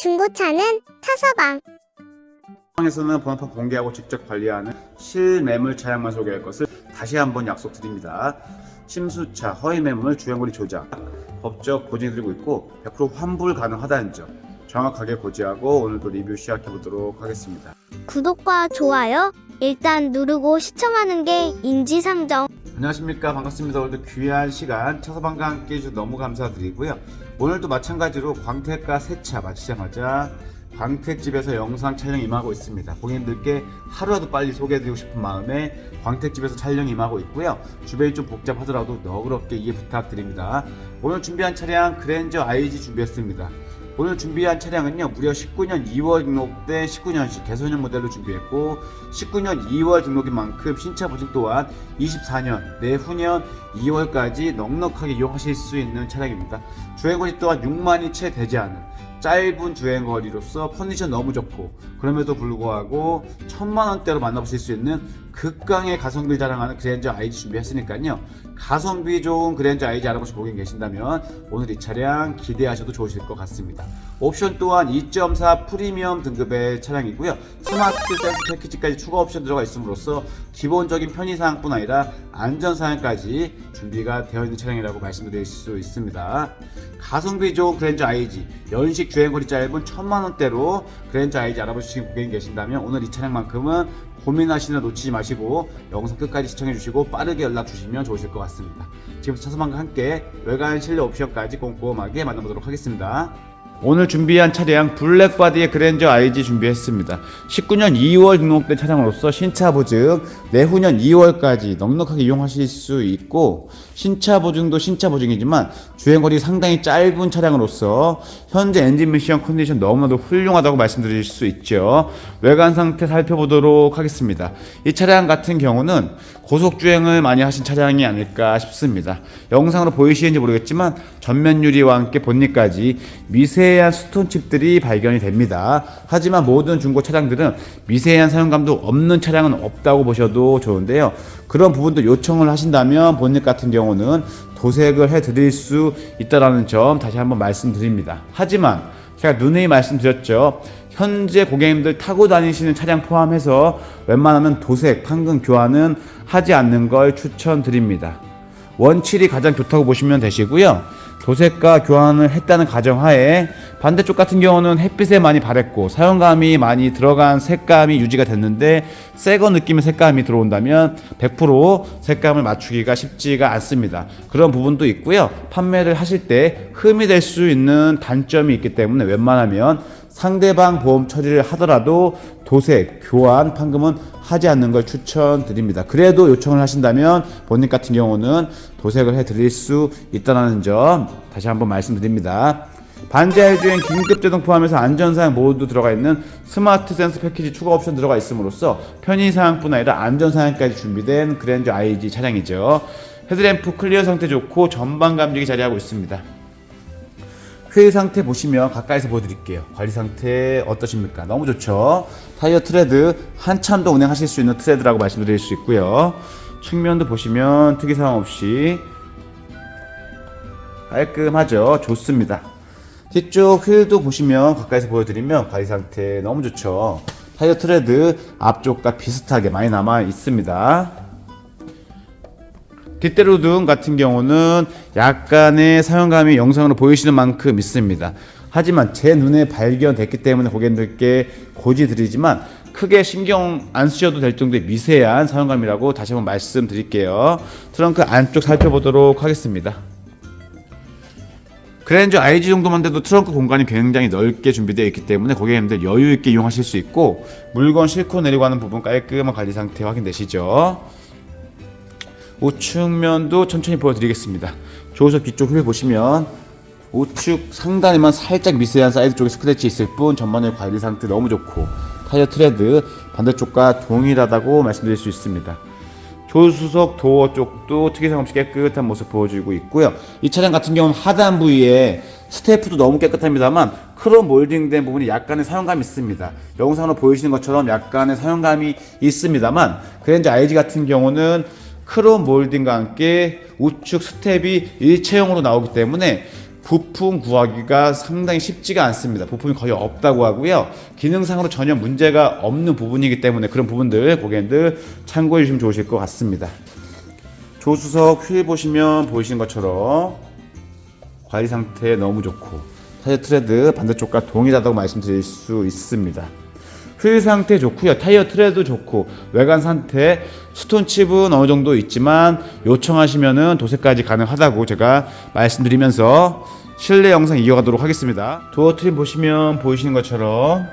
중고차는 타서방. 에서는 번호판 공개하고 직접 관리하는 실매물 차량만 소개할 것을 다시 한번 약속드립니다. 침수차, 허위매물, 주행거리 조작, 법적 고지해드리고 있고 100% 환불 가능하다는 점 정확하게 고지하고 오늘도 리뷰 시작해보도록 하겠습니다. 구독과 좋아요 일단 누르고 시청하는 게 인지상정. 안녕하십니까 반갑습니다. 오늘도 귀한 시간 차서방과 함께 해주셔서 너무 감사드리고요. 오늘도 마찬가지로 광택과 세차 마치자마자 광택집에서 영상 촬영 임하고 있습니다. 고객님들께 하루라도 빨리 소개해드리고 싶은 마음에 광택집에서 촬영 임하고 있고요. 주변이 좀 복잡하더라도 너그럽게 이해 부탁드립니다. 오늘 준비한 차량 그랜저 IG 준비했습니다. 오늘 준비한 차량은요 무려 19년 2월 등록된 19년식 개선형 모델로 준비했고 19년 2월 등록인 만큼 신차 보증 또한 24년 내후년 2월까지 넉넉하게 이용하실 수 있는 차량입니다. 주행거리 또한 6만이 채 되지 않은 짧은 주행거리로서 컨디션 너무 좋고 그럼에도 불구하고 천만 원대로 만나보실 수 있는 극강의 가성비를 자랑하는 그랜저 IG 준비했으니까요. 가성비 좋은 그랜저 IG 알아보시고 고객 계신다면 오늘 이 차량 기대하셔도 좋으실 것 같습니다. 옵션 또한 2.4 프리미엄 등급의 차량이고요. 스마트 센스 패키지까지 추가 옵션 들어가 있음으로써 기본적인 편의사항뿐 아니라 안전사항까지 준비가 되어 있는 차량이라고 말씀드릴 수 있습니다 가성비 좋은 그랜저 IG 연식 주행거리 짧은 천만 원대로 그랜저 IG 알아보시는 고객님 계신다면 오늘 이 차량만큼은 고민하시는 놓치지 마시고 영상 끝까지 시청해 주시고 빠르게 연락 주시면 좋으실 것 같습니다. 지금부터 차서방과 함께 외관 실내 옵션까지 꼼꼼하게 만나보도록 하겠습니다. 오늘 준비한 차량 블랙바디의 그랜저 IG 준비했습니다. 19년 2월 등록된 차량으로서 신차 보증 내후년 2월까지 넉넉하게 이용하실 수 있고 신차 보증도 신차 보증이지만 주행거리 상당히 짧은 차량으로서 현재 엔진 미션 컨디션 너무나도 훌륭하다고 말씀드릴 수 있죠. 외관 상태 살펴보도록 하겠습니다. 이 차량 같은 경우는 고속 주행을 많이 하신 차량이 아닐까 싶습니다. 영상으로 보이시는지 모르겠지만 전면 유리와 함께 본닛까지 미세 한 스톤칩들이 발견이 됩니다. 하지만 모든 중고 차량들은 미세한 사용감도 없는 차량은 없다고 보셔도 좋은데요. 그런 부분도 요청을 하신다면 본닛 같은 경우는 도색을 해드릴 수 있다라는 점 다시 한번 말씀드립니다. 하지만 제가 누누이 말씀드렸죠. 현재 고객님들 타고 다니시는 차량 포함해서 웬만하면 도색, 판금 교환은 하지 않는 걸 추천드립니다. 원칠이 가장 좋다고 보시면 되시고요. 도색과 교환을 했다는 가정하에 반대쪽 같은 경우는 햇빛에 많이 바랬고 사용감이 많이 들어간 색감이 유지가 됐는데 새거 느낌의 색감이 들어온다면 100% 색감을 맞추기가 쉽지가 않습니다. 그런 부분도 있고요. 판매를 하실 때 흠이 될 수 있는 단점이 있기 때문에 웬만하면 상대방 보험 처리를 하더라도 도색, 교환, 판금은 하지 않는 걸 추천드립니다. 그래도 요청을 하신다면 본인 같은 경우는 도색을 해 드릴 수 있다는 점 다시 한번 말씀드립니다. 반자율 주행 긴급 제동 포함해서 안전사양 모두 들어가 있는 스마트 센스 패키지 추가 옵션 들어가 있음으로써 편의사항뿐 아니라 안전사양까지 준비된 그랜저 IG 차량이죠. 헤드램프 클리어 상태 좋고 전방 감지기 자리하고 있습니다. 휠 상태 보시면 가까이서 보여드릴게요. 관리 상태 어떠십니까? 너무 좋죠? 타이어 트레드 한참 더 운행하실 수 있는 트레드라고 말씀드릴 수 있고요. 측면도 보시면 특이사항 없이 깔끔하죠? 좋습니다. 뒤쪽 휠도 보시면 가까이서 보여드리면 관리 상태 너무 좋죠? 타이어 트레드 앞쪽과 비슷하게 많이 남아 있습니다. 뒷대로 등 같은 경우는 약간의 사용감이 영상으로 보이시는 만큼 있습니다. 하지만 제 눈에 발견됐기 때문에 고객님들께 고지 드리지만 크게 신경 안 쓰셔도 될 정도의 미세한 사용감이라고 다시 한번 말씀드릴게요. 트렁크 안쪽 살펴보도록 하겠습니다. 그랜저 IG 정도만 돼도 트렁크 공간이 굉장히 넓게 준비되어 있기 때문에 고객님들 여유 있게 이용하실 수 있고 물건 싣고 내리고 하는 부분 깔끔한 관리 상태 확인되시죠? 우측면도 천천히 보여드리겠습니다. 조수석 뒤쪽 휠 보시면 우측 상단에만 살짝 미세한 사이드 쪽에 스크래치 있을 뿐 전반의 관리 상태 너무 좋고 타이어 트레드 반대쪽과 동일하다고 말씀드릴 수 있습니다. 조수석 도어 쪽도 특이사항 없이 깨끗한 모습 보여주고 있고요. 이 차량 같은 경우는 하단 부위에 스테프도 너무 깨끗합니다만 크롬 몰딩된 부분이 약간의 사용감이 있습니다. 영상으로 보이시는 것처럼 약간의 사용감이 있습니다만 그랜저 IG 같은 경우는 크롬 몰딩과 함께 우측 스텝이 일체형으로 나오기 때문에 부품 구하기가 상당히 쉽지가 않습니다. 부품이 거의 없다고 하고요. 기능상으로 전혀 문제가 없는 부분이기 때문에 그런 부분들 고객님들 참고해 주시면 좋으실 것 같습니다. 조수석 휠 보시면 보이시는 것처럼 관리 상태 너무 좋고 타이어 트레드 반대쪽과 동일하다고 말씀드릴 수 있습니다. 휠 상태 좋고요. 타이어 트레드 좋고 외관 상태 스톤 칩은 어느 정도 있지만 요청하시면은 도색까지 가능하다고 제가 말씀드리면서 실내 영상 이어가도록 하겠습니다. 도어 트림 보시면 보이시는 것처럼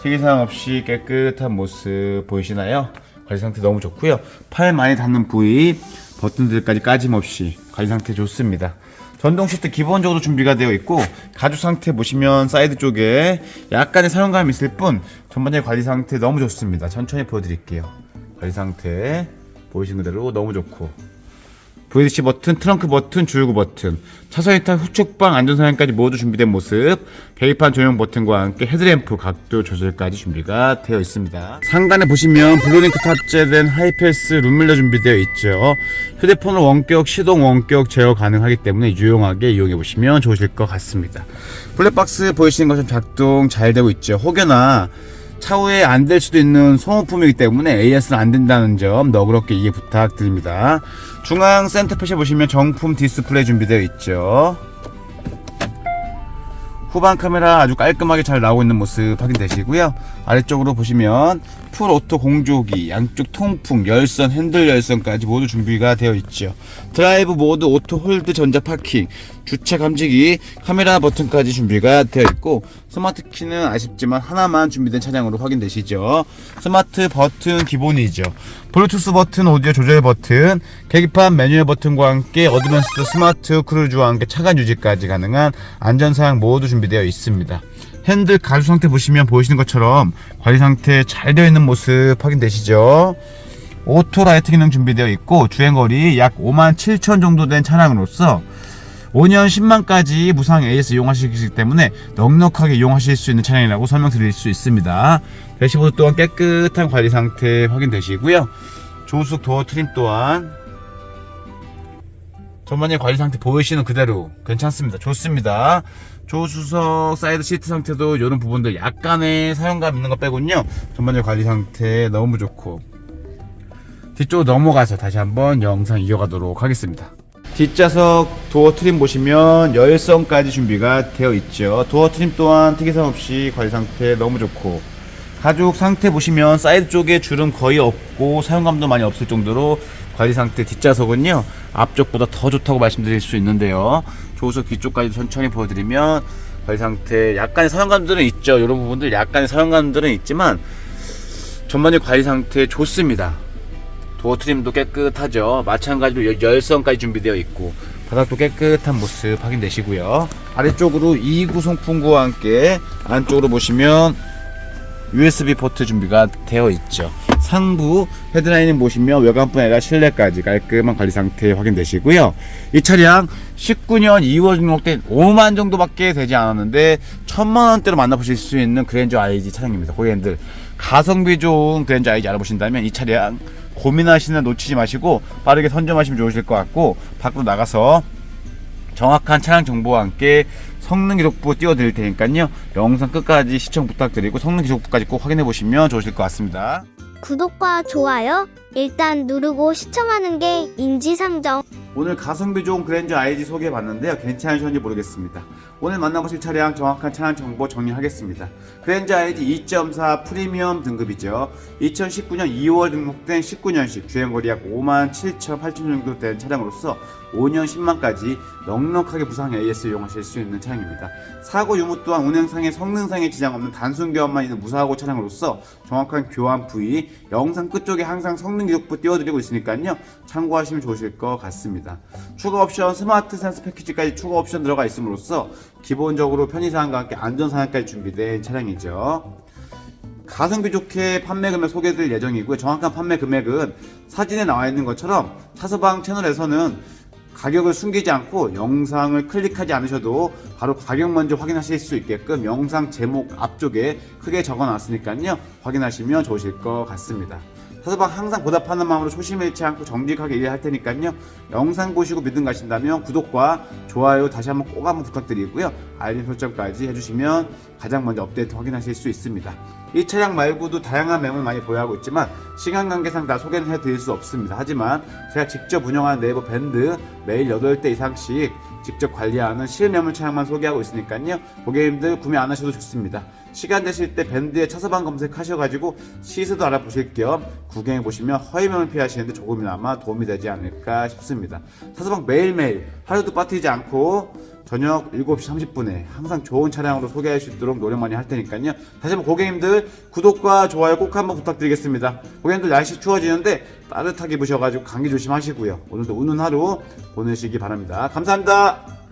특이사항 없이 깨끗한 모습 보이시나요? 관리 상태 너무 좋고요. 팔 많이 닿는 부위 버튼들까지 까짐없이 관리 상태 좋습니다. 전동 시트 기본적으로 준비가 되어 있고 가죽 상태 보시면 사이드 쪽에 약간의 사용감이 있을 뿐 전반적인 관리 상태 너무 좋습니다. 천천히 보여드릴게요. 관리 상태 보이신 그대로 너무 좋고 VDC 버튼, 트렁크 버튼, 주유구 버튼, 차선 이탈 후측방 안전사양까지 모두 준비된 모습, 계기판 조명 버튼과 함께 헤드램프 각도 조절까지 준비가 되어 있습니다. 상단에 보시면 블루링크 탑재된 하이패스 룸밀러 준비되어 있죠. 휴대폰을 원격, 시동 원격 제어 가능하기 때문에 유용하게 이용해 보시면 좋으실 것 같습니다. 블랙박스 보이시는 것처럼 작동 잘 되고 있죠. 혹여나 차후에 안 될 수도 있는 소모품이기 때문에 AS는 안 된다는 점 너그럽게 이해 부탁드립니다. 중앙 센터펫에 보시면 정품 디스플레이 준비되어 있죠. 후방 카메라 아주 깔끔하게 잘 나오고 있는 모습 확인되시고요. 아래쪽으로 보시면 풀 오토 공조기, 양쪽 통풍, 열선, 핸들 열선까지 모두 준비가 되어 있죠. 드라이브 모드 오토 홀드 전자 파킹, 주차 감지기, 카메라 버튼까지 준비가 되어 있고 스마트 키는 아쉽지만 하나만 준비된 차량으로 확인되시죠. 스마트 버튼 기본이죠. 블루투스 버튼, 오디오 조절 버튼, 계기판 매뉴얼 버튼과 함께 어드밴스드 스마트 크루즈와 함께 차간 유지까지 가능한 안전사양 모두 준비되어 있습니다. 핸들 가죽 상태 보시면 보이시는 것처럼 관리 상태 잘 되어 있는 모습 확인되시죠? 오토 라이트 기능 준비되어 있고 주행거리 약 5만 7천 정도 된 차량으로서 5년 10만까지 무상 AS 이용하시기 때문에 넉넉하게 이용하실 수 있는 차량이라고 설명드릴 수 있습니다. 대시보드 또한 깨끗한 관리 상태 확인되시고요. 조수석 도어 트림 또한 전반적인 관리 상태 보이시는 그대로 괜찮습니다. 좋습니다. 조수석 사이드 시트 상태도 이런 부분들 약간의 사용감 있는 것 빼곤요. 전반적인 관리 상태 너무 좋고 뒤쪽으로 넘어가서 다시 한번 영상 이어가도록 하겠습니다. 뒷좌석 도어 트림 보시면 열선까지 준비가 되어 있죠. 도어 트림 또한 특이사항 없이 관리 상태 너무 좋고 가죽 상태 보시면 사이드 쪽에 주름 거의 없고 사용감도 많이 없을 정도로 관리 상태 뒷좌석은요 앞쪽보다 더 좋다고 말씀드릴 수 있는데요 조수석 뒤쪽까지 천천히 보여드리면 관리 상태 약간의 사용감들은 있죠 이런 부분들 약간의 사용감들은 있지만 전반적인 관리 상태 좋습니다 도어 트림도 깨끗하죠. 마찬가지로 열- 열선까지 준비되어 있고 바닥도 깨끗한 모습 확인되시고요. 아래쪽으로 2구 송풍구와 함께 안쪽으로 보시면 USB 포트 준비가 되어 있죠. 상부 헤드라인을 보시면 외관뿐 아니라 실내까지 깔끔한 관리 상태 확인되시고요. 이 차량 19년 2월 등록된 5만 정도밖에 되지 않았는데 1000만 원대로 만나보실 수 있는 그랜저 IG 차량입니다. 고객님들 가성비 좋은 그랜저 IG 알아보신다면 이 차량 고민하시는 놓치지 마시고 빠르게 선점하시면 좋으실 것 같고 밖으로 나가서 정확한 차량 정보와 함께 성능 기록부 띄워드릴 테니까요. 영상 끝까지 시청 부탁드리고 성능 기록부까지 꼭 확인해 보시면 좋으실 것 같습니다. 구독과 좋아요 일단 누르고 시청하는 게 인지상정. 오늘 가성비 좋은 그랜저 IG 소개해 봤는데요. 괜찮으셨는지 모르겠습니다. 오늘 만나보실 차량 정확한 차량 정보 정리하겠습니다. 그랜저 IG 2.4 프리미엄 등급이죠. 2019년 2월 등록된 19년식 주행거리 약 5만 7천 8천 정도 된 차량으로서 5년 10만까지 넉넉하게 무상 AS 이용하실 수 있는 차량입니다. 사고 유무 또한 운행상의 성능상의 지장 없는 단순 교환만 있는 무사고 차량으로서 정확한 교환 부위 영상 끝쪽에 항상 성능 기록부 띄워드리고 있으니까요. 참고하시면 좋으실 것 같습니다. 추가 옵션 스마트 센스 패키지까지 추가 옵션 들어가 있음으로써 기본적으로 편의사항과 함께 안전사항까지 준비된 차량이죠. 가성비 좋게 판매 금액 소개해드릴 예정이고요. 정확한 판매 금액은 사진에 나와 있는 것처럼 차서방 채널에서는 가격을 숨기지 않고 영상을 클릭하지 않으셔도 바로 가격 먼저 확인하실 수 있게끔 영상 제목 앞쪽에 크게 적어 놨으니까요. 확인하시면 좋으실 것 같습니다. 서서방 항상 보답하는 마음으로 초심 잃지 않고 정직하게 일할 테니까요. 영상 보시고 믿음 가신다면 구독과 좋아요 다시 한번 꼭 한번 부탁드리고요. 알림 설정까지 해주시면 가장 먼저 업데이트 확인하실 수 있습니다. 이 차량 말고도 다양한 매물 많이 보유하고 있지만 시간 관계상 다 소개는 해드릴 수 없습니다. 하지만 제가 직접 운영하는 네이버 밴드 매일 8대 이상씩 직접 관리하는 실매물 차량만 소개하고 있으니까요. 고객님들 구매 안 하셔도 좋습니다. 시간 되실 때 밴드에 차서방 검색하셔가지고 시세도 알아보실 겸 구경해 보시면 허위매물 피하시는데 조금이나마 도움이 되지 않을까 싶습니다. 차서방 매일매일 하루도 빠뜨리지 않고 저녁 7시 30분에 항상 좋은 차량으로 소개할 수 있도록 노력 많이 할 테니까요. 다시 한번 고객님들 구독과 좋아요 꼭 한번 부탁드리겠습니다. 고객님들 날씨 추워지는데 따뜻하게 입으셔가지고 감기 조심하시고요. 오늘도 우는 하루 보내시기 바랍니다. 감사합니다.